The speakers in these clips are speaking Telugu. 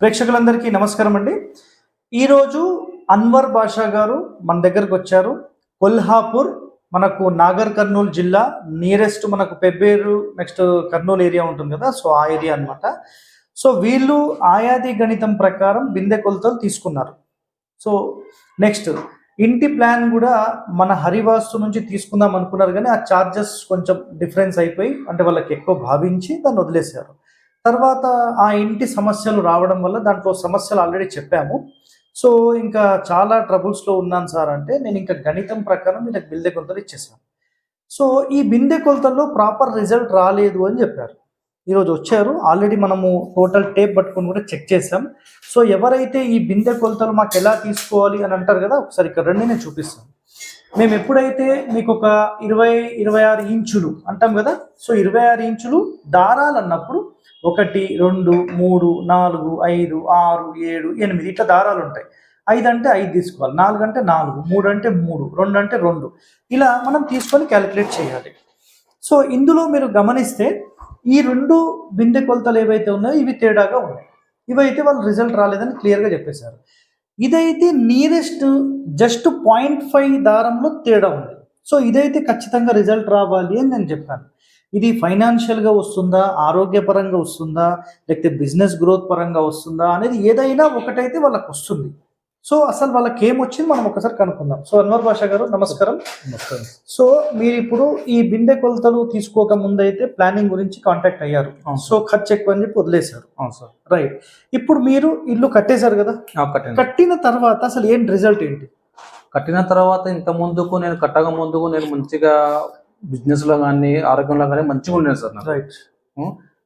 ప్రేక్షకులందరికీ నమస్కారం అండి. ఈరోజు అన్వర్ బాషా గారు మన దగ్గరకు వచ్చారు. కొల్హాపూర్ మనకు నాగర్ కర్నూలు జిల్లా నియరెస్ట్ మనకు పెబ్బేరు నెక్స్ట్ కర్నూలు ఏరియా ఉంటుంది కదా సో ఆ ఏరియా అన్నమాట. సో వీళ్ళు ఆయాది గణితం ప్రకారం బిందె కొలతలు తీసుకున్నారు. సో నెక్స్ట్ ఇంటి ప్లాన్ కూడా మన హరివాస్తు నుంచి తీసుకుందాం అనుకున్నారు కానీ ఆ చార్జెస్ కొంచెం డిఫరెన్స్ అయిపోయి అంటే వాళ్ళకి ఎక్కువ భావించి దాన్ని వదిలేశారు. తర్వాత ఆ ఇంటి సమస్యలు రావడం వల్ల దాంట్లో సమస్యలు ఆల్రెడీ చెప్పాము. సో ఇంకా చాలా ట్రబుల్స్లో ఉన్నాను సార్ అంటే నేను ఇంకా గణితం ప్రకారం వీళ్ళకి బిందె కొలతలు ఇచ్చేసాను. సో ఈ బిందె కొలతల్లో ప్రాపర్ రిజల్ట్ రాలేదు అని చెప్పారు. ఈరోజు వచ్చారు. ఆల్రెడీ మనము టోటల్ టేప్ పట్టుకొని కూడా చెక్ చేసాం సో ఎవరైతే ఈ బిందె కొలతలు మాకు ఎలా తీసుకోవాలి అని అంటారు కదా ఒకసారి ఇక్కడ రండి నేను చూపిస్తాను. మేము ఎప్పుడైతే మీకు ఒక ఇరవై ఇరవై ఆరు ఇంచులు అంటాం కదా సో ఇరవై ఆరు ఇంచులు దారాలు అన్నప్పుడు ఒకటి రెండు మూడు నాలుగు ఐదు ఆరు ఏడు ఎనిమిది ఇట్లా దారాలు ఉంటాయి. ఐదు అంటే ఐదు తీసుకోవాలి. నాలుగు అంటే నాలుగు మూడు అంటే మూడు రెండు అంటే రెండు. ఇలా మనం తీసుకొని క్యాలిక్యులేట్ చేయాలి. సో ఇందులో మీరు గమనిస్తే ఈ రెండు బిందె కొలతలు ఏవైతే ఉన్నాయో ఇవి తేడాగా ఉన్నాయి. ఇవైతే వాళ్ళు రిజల్ట్ రాలేదని క్లియర్గా చెప్పేశారు. ఇదైతే నియరెస్ట్ జస్ట్ పాయింట్ ఫైవ్ దారంలో తేడా ఉంది. సో ఇదైతే ఖచ్చితంగా రిజల్ట్ రావాలి అని నేను చెప్పాను. ఇది ఫైనాన్షియల్గా వస్తుందా ఆరోగ్యపరంగా వస్తుందా లేకపోతే బిజినెస్ గ్రోత్ పరంగా వస్తుందా అనేది ఏదైనా ఒకటైతే వాళ్ళకి వస్తుంది. సో అసలు వాళ్ళకి ఏం వచ్చింది మనం ఒకసారి కనుక్కుందాం. సో అన్వర్ భాష గారు నమస్కారం. సో మీరు ఇప్పుడు ఈ బిందె కొలతలు తీసుకోక ముందైతే ప్లానింగ్ గురించి కాంటాక్ట్ అయ్యారు. సో ఖర్చు ఎక్కువ అని చెప్పి వదిలేశారు. అవును సార్. రైట్ ఇప్పుడు మీరు ఇల్లు కట్టేశారు కదా? కట్టిన తర్వాత అసలు ఏం రిజల్ట్ ఏంటి? కట్టిన తర్వాత ఇంత ముందుకు నేను కట్టక ముందుకు నేను మంచిగా బిజినెస్లో కానీ ఆరోగ్యంలో కానీ మంచిగా ఉన్నాను సార్ రైట్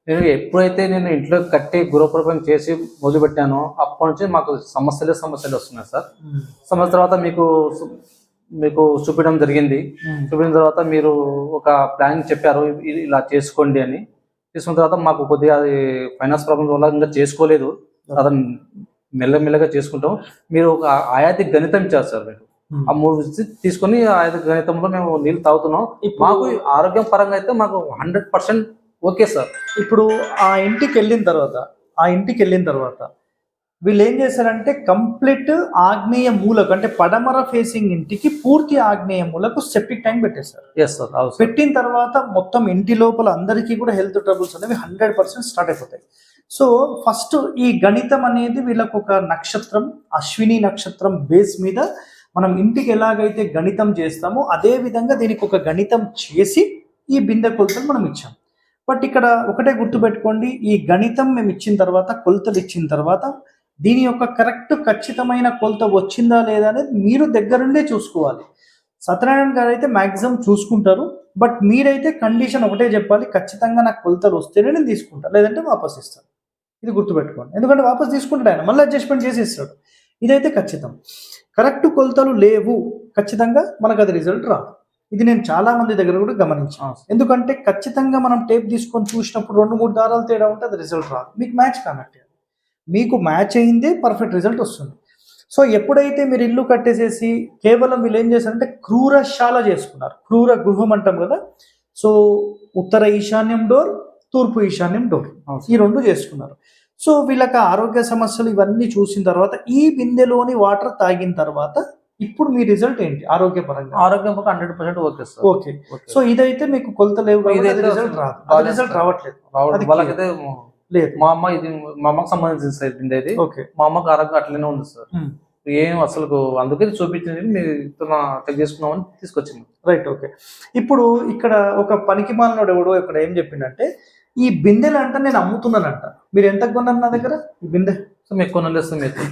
నేను ఎప్పుడైతే నేను ఇంట్లో కట్టి గృహప్రవేశం చేసి మొదలు పెట్టానో అప్పటి నుంచి మాకు సమస్యలే సమస్యలు వస్తున్నాయి సార్. సమస్య తర్వాత మీకు మీకు చూపించడం జరిగింది. చూపించిన తర్వాత మీరు ఒక ప్లాన్ చెప్పారు ఇలా చేసుకోండి అని. తీసుకున్న తర్వాత మాకు కొద్దిగా అది ఫైనాన్స్ ప్రాబ్లం వల్ల ఇంకా చేసుకోలేదు. అతను మెల్లమెల్లగా చేసుకుంటాం మీరు ఒక ఆయాతి గణితం ఇచ్చారు సార్ మీరు ఆ మూడు తీసుకొని ఆయాతి గణితంలో మేము నీళ్ళు తాగుతున్నాం. మాకు ఆరోగ్యం పరంగా అయితే మాకు హండ్రెడ్ పర్సెంట్ ఓకే సార్. ఇప్పుడు ఆ ఇంటికి వెళ్ళిన తర్వాత ఆ ఇంటికి వెళ్ళిన తర్వాత వీళ్ళు ఏం చేశారంటే కంప్లీట్ ఆగ్నేయ మూలకు అంటే పడమర ఫేసింగ్ ఇంటికి పూర్తి ఆగ్నేయ మూలకు సెప్టిక్ ట్యాంక్ పెట్టేశారు. ఎస్ సార్ పెట్టిన తర్వాత మొత్తం ఇంటి లోపల అందరికీ కూడా హెల్త్ ట్రబుల్స్ అనేవి హండ్రెడ్ పర్సెంట్ స్టార్ట్ అయిపోతాయి. సో ఫస్ట్ ఈ గణితం అనేది వీళ్ళకు ఒక నక్షత్రం అశ్విని నక్షత్రం బేస్ మీద మనం ఇంటికి ఎలాగైతే గణితం చేస్తామో అదే విధంగా దీనికి ఒక గణితం చేసి ఈ బిందె కొలతలు మనం ఇచ్చాం. బట్ ఇక్కడ ఒకటే గుర్తుపెట్టుకోండి ఈ గణితం మేము ఇచ్చిన తర్వాత కొలతలు ఇచ్చిన తర్వాత దీని యొక్క కరెక్ట్ ఖచ్చితమైన కొలత వచ్చిందా లేదా అనేది మీరు దగ్గరుండే చూసుకోవాలి. సత్యనారాయణ గారు అయితే మ్యాక్సిమం చూసుకుంటారు బట్ మీరైతే కండిషన్ ఒకటే చెప్పాలి ఖచ్చితంగా నాకు కొలతలు వస్తేనే నేను తీసుకుంటాను లేదంటే వాపస్ ఇస్తాను ఇది గుర్తుపెట్టుకోండి. ఎందుకంటే వాపస్ తీసుకుంటాడు ఆయన మళ్ళీ అడ్జస్ట్మెంట్ చేసి ఇస్తాడు ఇదైతే ఖచ్చితం. కరెక్ట్ కొలతలు లేవు ఖచ్చితంగా మనకు అది రిజల్ట్ రాదు. ఇది నేను చాలా మంది దగ్గర కూడా గమనించాను. ఎందుకంటే ఖచ్చితంగా మనం టేప్ తీసుకొని చూసినప్పుడు రెండు మూడు దారాలు తేడా ఉంటే అది రిజల్ట్ రాదు. మీకు మ్యాచ్ కానట్టే. మీకు మ్యాచ్ అయిందే పర్ఫెక్ట్ రిజల్ట్ వస్తుంది. సో ఎప్పుడైతే మీరు ఇల్లు కట్టేసేసి కేవలం వీళ్ళు ఏం చేశారంటే క్రూరశాల చేసుకున్నారు. క్రూర గృహం అంటాం కదా. సో ఉత్తర ఈశాన్యం డోర్ తూర్పు ఈశాన్యం డోర్ ఈ రెండు చేసుకున్నారు. సో వీళ్ళకి ఆరోగ్య సమస్యలు ఇవన్నీ చూసిన తర్వాత ఈ బిందెలోని వాటర్ తాగిన తర్వాత ఇప్పుడు మీ రిజల్ట్ ఏంటి? ఆరోగ్యపరంగా? ఆరోగ్యం పరంగా hundred percent okay sir. Okay. So ఇదైతే మీకు కొలత లేవు రిజల్ట్ రాదు. Result sir. రావట్లేదు. వాళ్ళకైతే లేదు. మా అమ్మ ఇది మా అమ్మకి సంబంధించిన సార్ ఇది ఓకే. మా అమ్మకి ఆరోగ్యం అట్లనే ఉంది సార్. ఏం అసలు అందుకే చూపించింది మీరు చెక్ చేసుకున్నామని తీసుకొచ్చింది రైట్ ఓకే. ఇప్పుడు ఇక్కడ ఒక పనికి మాలినోడు ఎవడో ఇక్కడ ఏం చెప్పిండంటే ఈ బిందెలు అంట నేను అమ్ముతున్నానంట. మీరు ఎంత కొన్నారు నా దగ్గర? ఈ బిందె. సో మీకు కొనలేస్తాం మీకు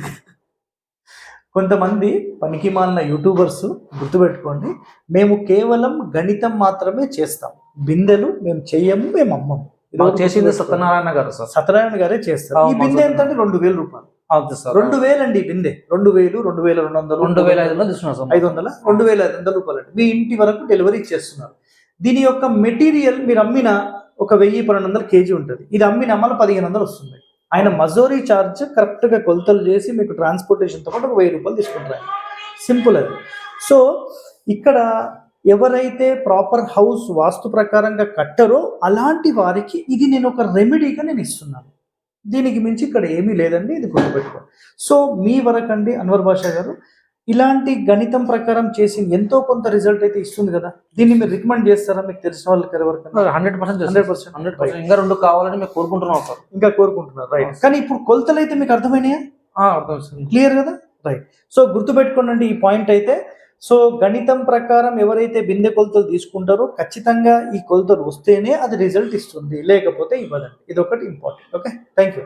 కొంతమంది పనికి మాలిన యూట్యూబర్స్ గుర్తుపెట్టుకోండి మేము కేవలం గణితం మాత్రమే చేస్తాం. బిందెలు మేము చెయ్యము మేము అమ్మము. ఒకటి చేసింది. సత్యనారాయణ గారు సార్. సత్యనారాయణ గారే చేస్తారు. ఈ బిందె ఎంత. అంటే రెండు వేల రూపాయలు. అవుతుంది సార్ రెండు వేలు అండి బిందె. రెండు వేలు రెండు వేల రెండు వందలు రెండు వేల ఐదు వందలు తీసుకున్నాం సార్. ఐదు వందల రెండు వేల ఐదు వందల రూపాయలు మీ ఇంటి వరకు డెలివరీ చేస్తున్నారు. దీని యొక్క మెటీరియల్ మీరు అమ్మిన ఒక వెయ్యి పన్నెండు వందల కేజీ ఉంటుంది. ఇది అమ్మిన మళ్ళీ పదిహేను వందలు వస్తుంది. ఆయన మజోరీ ఛార్జ్ కరెక్ట్గా కొలతలు చేసి మీకు ట్రాన్స్పోర్టేషన్తో పాటు ఒక వెయ్యి రూపాయలు తీసుకుంటారు. సింపుల్ అది. సో ఇక్కడ ఎవరైతే ప్రాపర్ హౌస్ వాస్తు ప్రకారంగా కట్టరో అలాంటి వారికి ఇది నేను ఒక రెమెడీగా నేను ఇస్తున్నాను. దీనికి మించి ఇక్కడ ఏమీ లేదండి ఇది గుర్తుపెట్టుకో సో మీ వరకండి అన్వర్ భాషా గారు. ఇలాంటి గణితం ప్రకారం చేసి ఎంతో కొంత రిజల్ట్ అయితే ఇస్తుంది కదా. దీన్ని మీరు రికమెండ్ చేస్తారా? మీకు తెలిసిన వాళ్ళకి ఎవరికైనా? Hundred percent hundred percent hundred percent ఇంకా రెండు కావాలని మేము కోరుకుంటున్నాం సార్. ఇంకా కోరుకుంటున్నారు. రైట్ కానీ ఇప్పుడు కొలతలు అయితే మీకు అర్థమైనాయా? అర్థం సార్. క్లియర్ కదా? రైట్ సో గుర్తుపెట్టుకోండి ఈ పాయింట్ అయితే. సో గణితం ప్రకారం ఎవరైతే బిందె కొలతలు తీసుకుంటారో ఖచ్చితంగా ఈ కొలతలు వస్తేనే అది రిజల్ట్ ఇస్తుంది. లేకపోతే ఇవ్వదండి. ఇది ఒకటి ఇంపార్టెంట్ ఓకే థ్యాంక్ యూ